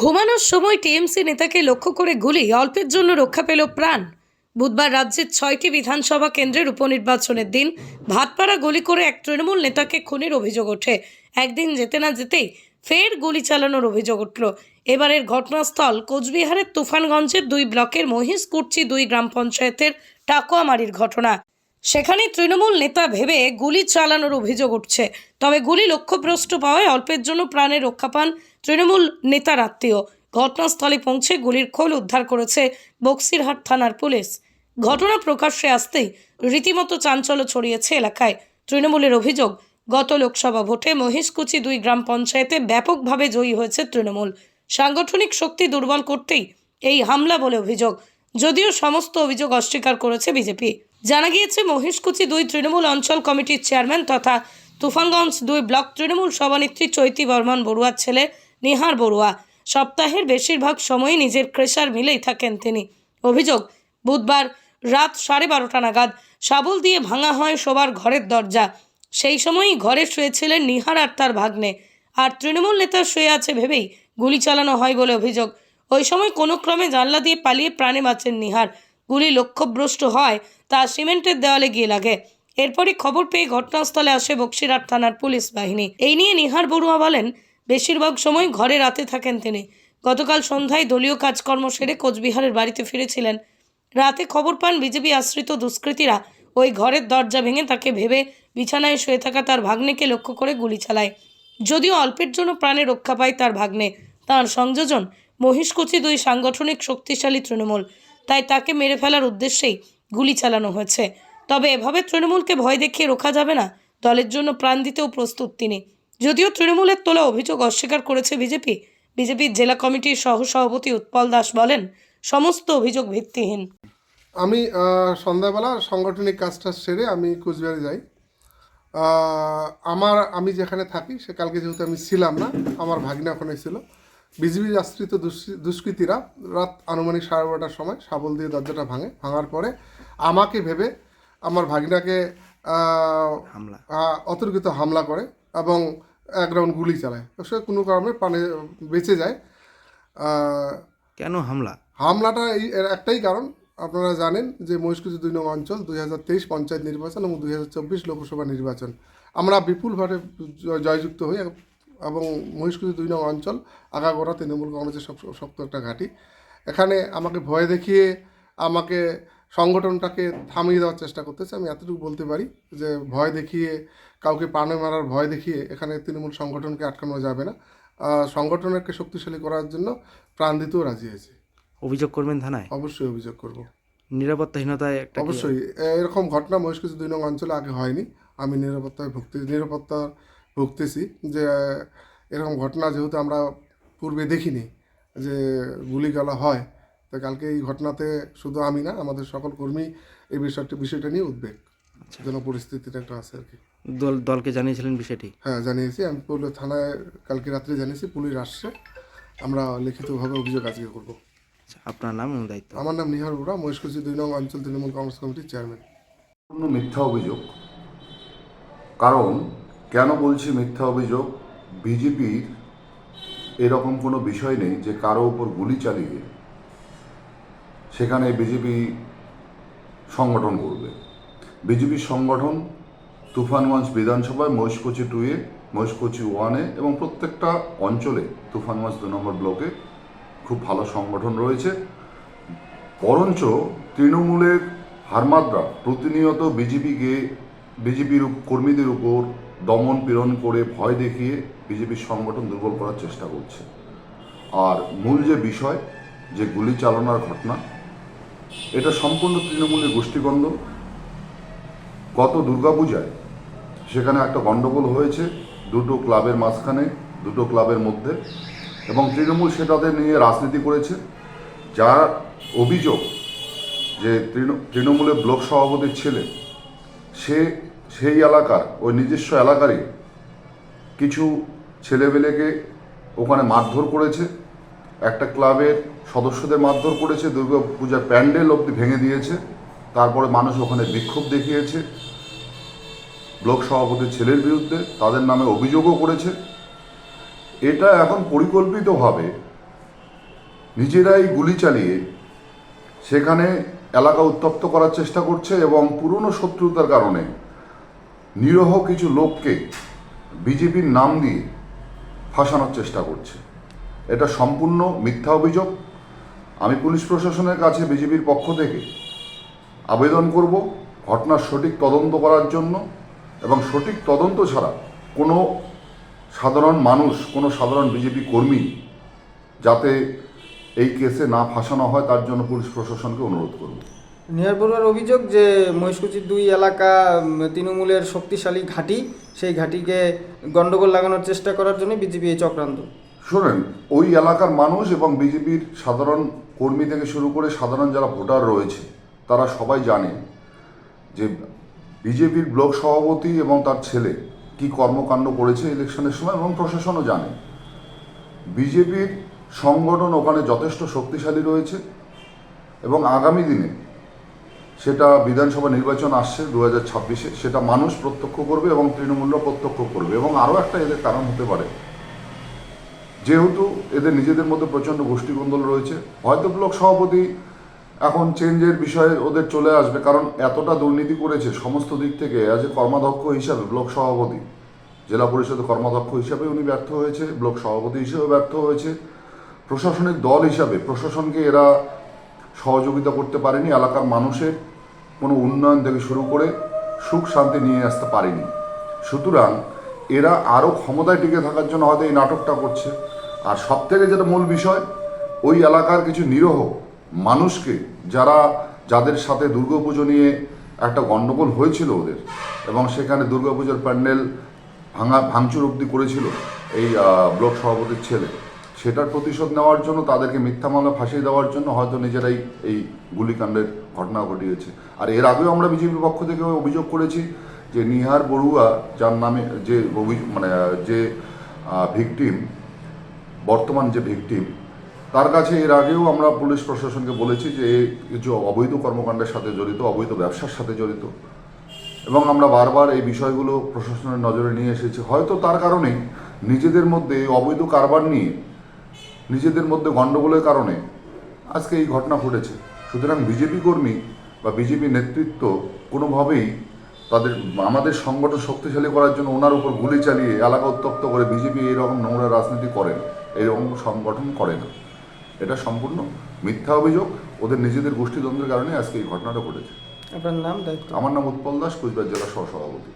ঘুমানোর সময় টিএমসি নেতাকে লক্ষ্য করে গুলি, অল্পের জন্য রক্ষা পেল প্রাণ। বুধবার রাজ্যের ছয়টি বিধানসভা কেন্দ্রের উপনির্বাচনের দিন ভাতপাড়া গুলি করে এক তৃণমূল নেতাকে খুনের অভিযোগ ওঠে। একদিন যেতে না যেতেই ফের গুলি চালানোর অভিযোগ উঠল। এবারের ঘটনাস্থল কোচবিহারের তুফানগঞ্জের দুই ব্লকের মহিষকুর্চি দুই গ্রাম পঞ্চায়েতের টাকুয়ামারির ঘটনা। সেখানে তৃণমূল নেতা ভেবে গুলি চালানোর অভিযোগ উঠছে। তবে গুলি লক্ষ্যভ্রষ্ট পাওয়ায় অল্পের জন্য প্রাণে রক্ষা পান তৃণমূল নেতার আত্মীয়। ঘটনাস্থলে পৌঁছে গুলির খোল উদ্ধার করেছে বক্সিরহাট থানার পুলিশ। ঘটনা প্রকাশ্যে আসতেই রীতিমতো চাঞ্চল্য ছড়িয়েছে এলাকায়। তৃণমূলের অভিযোগ, গত লোকসভা ভোটে মহিষকুচি দুই গ্রাম পঞ্চায়েতে ব্যাপকভাবে জয়ী হয়েছে তৃণমূল। সাংগঠনিক শক্তি দুর্বল করতেই এই হামলা বলে অভিযোগ, যদিও সমস্ত অভিযোগ অস্বীকার করেছে বিজেপি। জানা গিয়েছে, মহিষকুচি দুই তৃণমূল অঞ্চল কমিটির চেয়ারম্যান তথা তুফানগঞ্জ দুই ব্লক তৃণমূল সভানেত্রী চৈতি বর্মন বড়ুয়ার ছেলে নিহার বড়ুয়া। সপ্তাহের বেশিরভাগ সময়ই নিজের ক্রেশার মিলেই থাকেন তিনি। অভিযোগ, বুধবার রাত সাড়ে বারোটা নাগাদ শাবল দিয়ে ভাঙা হয় শোবার ঘরের দরজা। সেই সময়ই ঘরে শুয়েছিলেন নিহার আর তার ভাগ্নে। আর তৃণমূল নেতা শুয়ে আছে ভেবেই গুলি চালানো হয় বলে অভিযোগ। ওই সময় কোনো ক্রমে জানলা দিয়ে পালিয়ে প্রাণে বাঁচেন নিহার। গুলি লক্ষ্যভ্রষ্ট হয়, তা সিমেন্টের দেওয়ালে গিয়ে লাগে। এরপরই খবর পেয়ে ঘটনাস্থলে আসে বক্সিরহাট থানার পুলিশ বাহিনী। এই নিয়ে নিহার বড়ুয়া বলেন বেশিরভাগ সময় ঘরে রাতে থাকেন তিনি। গতকাল সন্ধ্যায় দলীয় কাজকর্ম সেরে কোচবিহারের বাড়িতে ফিরেছিলেন। রাতে খবর পান, বিজেপি আশ্রিত দুষ্কৃতীরা ওই ঘরের দরজা ভেঙে তাকে ভেবে বিছানায় শুয়ে থাকা তার ভাগ্নেকে লক্ষ্য করে গুলি চালায়। যদিও অল্পের জন্য প্রাণে রক্ষা পায় তার ভাগ্নে, তার সংযোজন মহিষকুচি দুই সাংগঠনিক শক্তিশালী তৃণমূল, তাই তাকে মেরে ফেলার উদ্দেশ্যেই গুলি চালানো হয়েছে। তবে এভাবে তৃণমূলকে ভয় দেখিয়ে রোখা যাবে না, দলের জন্য প্রাণ দিতেও প্রস্তুত তিনি। যদিও তৃণমূলের তোলা অভিযোগ অস্বীকার করেছে বিজেপি বিজেপির জেলা কমিটির সহ সভাপতি উৎপল দাস বলেন সমস্ত অভিযোগ ভিত্তিহীন। আমি সন্ধ্যাবেলা সাংগঠনিক কাজটা সেরে আমি কোচবিহারে যাই। আমার আমি যেখানে থাকি সে কালকে যেহেতু আমি ছিলাম না আমার ভাগিনা ওখানে ছিল। বিজিবি আশ্রিত দুষ্কৃ- দুষ্কৃতীরা রাত আনুমানিক সাড়ে বারোটার সময় শাবল দিয়ে দরজাটা ভাঙে। ভাঙার পরে আমাকে ভেবে আমার ভাগিনাকে হামলা। অতর্কিত হামলা করে। এবং এক রাউন্ড গুলি চালায়। সে কোনো কারণে প্রাণে বেঁচে যায়। কেন হামলা? হামলাটা এই একটাই কারণ। আপনারা জানেন যে মহিষকুচি দুই নং অঞ্চল দুই হাজার তেইশ পঞ্চায়েত নির্বাচন এবং দুই হাজার চব্বিশ লোকসভা নির্বাচন। আমরা বিপুলভাবে জয়যুক্ত হই এবং মহিষকুচি দুই নং অঞ্চল আগাগোড়া তৃণমূল কংগ্রেসের সব শক্ত একটা ঘাঁটি। এখানে আমাকে ভয় দেখিয়ে আমাকে সংগঠনটাকে থামিয়ে দেওয়ার চেষ্টা করতেছে। আমি এতটুকু বলতে পারি যে ভয় দেখিয়ে কাউকে প্রাণে মারার ভয় দেখিয়ে এখানে তৃণমূল সংগঠনকে আটকানো যাবে না। সংগঠনকে শক্তিশালী করার জন্য প্রাণ দিতেও রাজি হয়েছে। অভিযোগ করবেন থানায়? অবশ্যই অভিযোগ করব। নিরাপত্তাহীনতায় একটা অবশ্যই। এরকম ঘটনা মহিষকুচি দুই নং অঞ্চলে আগে হয়নি। আমি নিরাপত্তায় ভুগতে নিরাপত্তা ভুগতেছি যে এরকম ঘটনা যেহেতু আমরা পূর্বে দেখিনি যে গুলি গুলিগালা হয় তো কালকে এই ঘটনাতে শুধু আমি না আমাদের সকল কর্মী এই বিষয়টা বিষয়টা নিয়ে উদ্বেগ। যেন পরিস্থিতিটা একটা আছে আর কি। দল দলকে জানিয়েছিলেন বিষয়টি? হ্যাঁ জানিয়েছি। আমি পুলিশ থানায় কালকে রাত্রে জানিয়েছি পুলিশ আসছে। আমরা লিখিতভাবে অভিযোগ আজকে করব। আচ্ছা, আপনার নাম এবং দায়িত্ব? আমার নাম নিহার বুড়া মহেশকুচি দুই নং অঞ্চল তৃণমূল কংগ্রেস কমিটির চেয়ারম্যান। সম্পূর্ণ মিথ্যা অভিযোগ। কারণ কেন বলছি মিথ্যা অভিযোগ? বিজেপির এরকম কোনো বিষয় নেই যে কারও উপর গুলি চালিয়ে সেখানে বিজেপি সংগঠন করবে। বিজেপির সংগঠন তুফানগঞ্জ বিধানসভায় মহেশকুচি টুয়ে মহেশকুচি ওয়ানে এবং প্রত্যেকটা অঞ্চলে তুফানগঞ্জ দু নম্বর ব্লকে খুব ভালো সংগঠন রয়েছে। বরঞ্চ তৃণমূলের হারমাদরা প্রতিনিয়ত বিজেপিকে, বিজেপির কর্মীদের উপর দমন পীড়ন করে ভয় দেখিয়ে বিজেপির সংগঠন দুর্বল করার চেষ্টা করছে। আর মূল যে বিষয়, যে গুলি চালনার ঘটনা এটা সম্পূর্ণ তৃণমূলের গোষ্ঠীকন্দল গত দুর্গাপূজায় সেখানে একটা গণ্ডগোল হয়েছে দুটো ক্লাবের মাঝখানে, দুটো ক্লাবের মধ্যে। এবং তৃণমূল সেটাতে নিয়ে রাজনীতি করেছে। যার অভিযোগ যে তৃণ- তৃণমূলের ব্লক সভাপতির ছেলে, সে, সেই এলাকার, ওই নিজস্ব এলাকারই কিছু ছেলেবেলেকে ওখানে মারধর করেছে। একটা ক্লাবের সদস্যদের মারধর করেছে, দুর্গা পূজার প্যান্ডেল অবধি ভেঙে দিয়েছে। তারপরে মানুষ ওখানে বিক্ষোভ দেখিয়েছে। ব্লক সভাপতির ছেলের বিরুদ্ধে তাদের নামে অভিযোগও করেছে। এটা এখন পরিকল্পিতভাবে নিজেরাই গুলি চালিয়ে সেখানে এলাকা উত্তপ্ত করার চেষ্টা করছে এবং পুরনো শত্রুতার কারণে নিরহ কিছু লোককে বিজেপির নাম দিয়ে ফাঁসানোর চেষ্টা করছে। এটা সম্পূর্ণ মিথ্যা অভিযোগ। আমি পুলিশ প্রশাসনের কাছে বিজেপির পক্ষ থেকে আবেদন করব ঘটনার সঠিক তদন্ত করার জন্য এবং সঠিক তদন্ত ছাড়া কোনো সাধারণ মানুষ, কোনো সাধারণ বিজেপি কর্মী যাতে এই কেসে না ফাঁসানো হয়, তার জন্য পুলিশ প্রশাসনকে অনুরোধ করব। নিহার বড়ুয়ার অভিযোগ যে মহিষকুচির দুই এলাকা তৃণমূলের শক্তিশালী ঘাঁটি, সেই ঘাঁটিকে গণ্ডগোল লাগানোর চেষ্টা করার জন্য বিজেপি এই চক্রান্ত। শোনেন, ওই এলাকার মানুষ এবং বিজেপির সাধারণ কর্মী থেকে শুরু করে সাধারণ যারা ভোটার রয়েছে, তারা সবাই জানে যে বিজেপির ব্লক সভাপতি এবং তার ছেলে কি কর্মকাণ্ড করেছে ইলেকশনের সময় এবং প্রশাসনও জানে। বিজেপির সংগঠন ওখানে যথেষ্ট শক্তিশালী রয়েছে এবং আগামী দিনে সেটা বিধানসভা নির্বাচন আসছে দু হাজার সেটা মানুষ প্রত্যক্ষ করবে এবং তৃণমূলরা প্রত্যক্ষ করবে এবং আরও একটা এদের কারণ হতে পারে। যেহেতু এদের নিজেদের মধ্যে প্রচণ্ড গোষ্ঠীকন্দল রয়েছে, হয়তো ব্লক সভাপতি এখন চেঞ্জের বিষয়ে ওদের চলে আসবে, কারণ এতটা দুর্নীতি করেছে সমস্ত দিক থেকে অ্যাজ এ কর্মাধ্যক্ষ হিসাবে, ব্লক সভাপতি। জেলা পরিষদের কর্মাধ্যক্ষ হিসাবে উনি ব্যর্থ হয়েছে, ব্লক সভাপতি হিসেবে ব্যর্থ হয়েছে। প্রশাসনিক দল হিসাবে, প্রশাসনকে এরা সহযোগিতা করতে পারেনি, এলাকার মানুষের কোনো উন্নয়ন থেকে শুরু করে সুখ শান্তি নিয়ে আসতে পারেনি। সুতরাং এরা আরও ক্ষমতায় টিকে থাকার জন্য হয়তো এই নাটকটা করছে। আর সব থেকে যেটা মূল বিষয়, ওই এলাকার কিছু নিরহ মানুষকে যারা, যাদের সাথে দুর্গাপুজো নিয়ে একটা গণ্ডগোল হয়েছিল ওদের, এবং সেখানে দুর্গাপুজোর প্যান্ডেল ভাঙা, ভাঙচুর অব্দি করেছিল এই ব্লক সভাপতির ছেলে। সেটার প্রতিশোধ নেওয়ার জন্য, তাদেরকে মিথ্যা মামলা ফাঁসিয়ে দেওয়ার জন্য হয়তো নিজেরাই এই গুলিকাণ্ডের ঘটনা ঘটিয়েছে। আর এর আগেও আমরা বিজেপির পক্ষ থেকে অভিযোগ করেছি যে নিহার বড়ুয়া, যার নামে যে মানে যে ভিকটিম বর্তমান যে ভিকটিম, তার কাছে এর আগেও আমরা পুলিশ প্রশাসনকে বলেছি যে কিছু অবৈধ কর্মকাণ্ডের সাথে জড়িত, অবৈধ ব্যবসার সাথে জড়িত। এবং আমরা বারবার এই বিষয়গুলো প্রশাসনের নজরে নিয়ে এসেছি। হয়তো তার কারণেই নিজেদের মধ্যে অবৈধ কারবার নিয়ে, নিজেদের মধ্যে গণ্ডগোলের কারণে আজকে এই ঘটনা ঘটেছে। সুতরাং বিজেপি কর্মী বা বিজেপি নেতৃত্ব কোনোভাবেই তাদের, আমাদের সংগঠন শক্তিশালী করার জন্য ওনার উপর গুলি চালিয়ে এলাকা উত্তপ্ত করে বিজেপি এইরকম নোংরা রাজনীতি করে না এইরকম সংগঠন করে না। এটা সম্পূর্ণ মিথ্যা অভিযোগ। ওদের নিজেদের গোষ্ঠীদ্বন্দ্বের কারণে আজকে এই ঘটনাটা ঘটেছে। আপনার নাম আমার নাম উৎপল দাস কুচবিহার জেলা সহসভাপতি।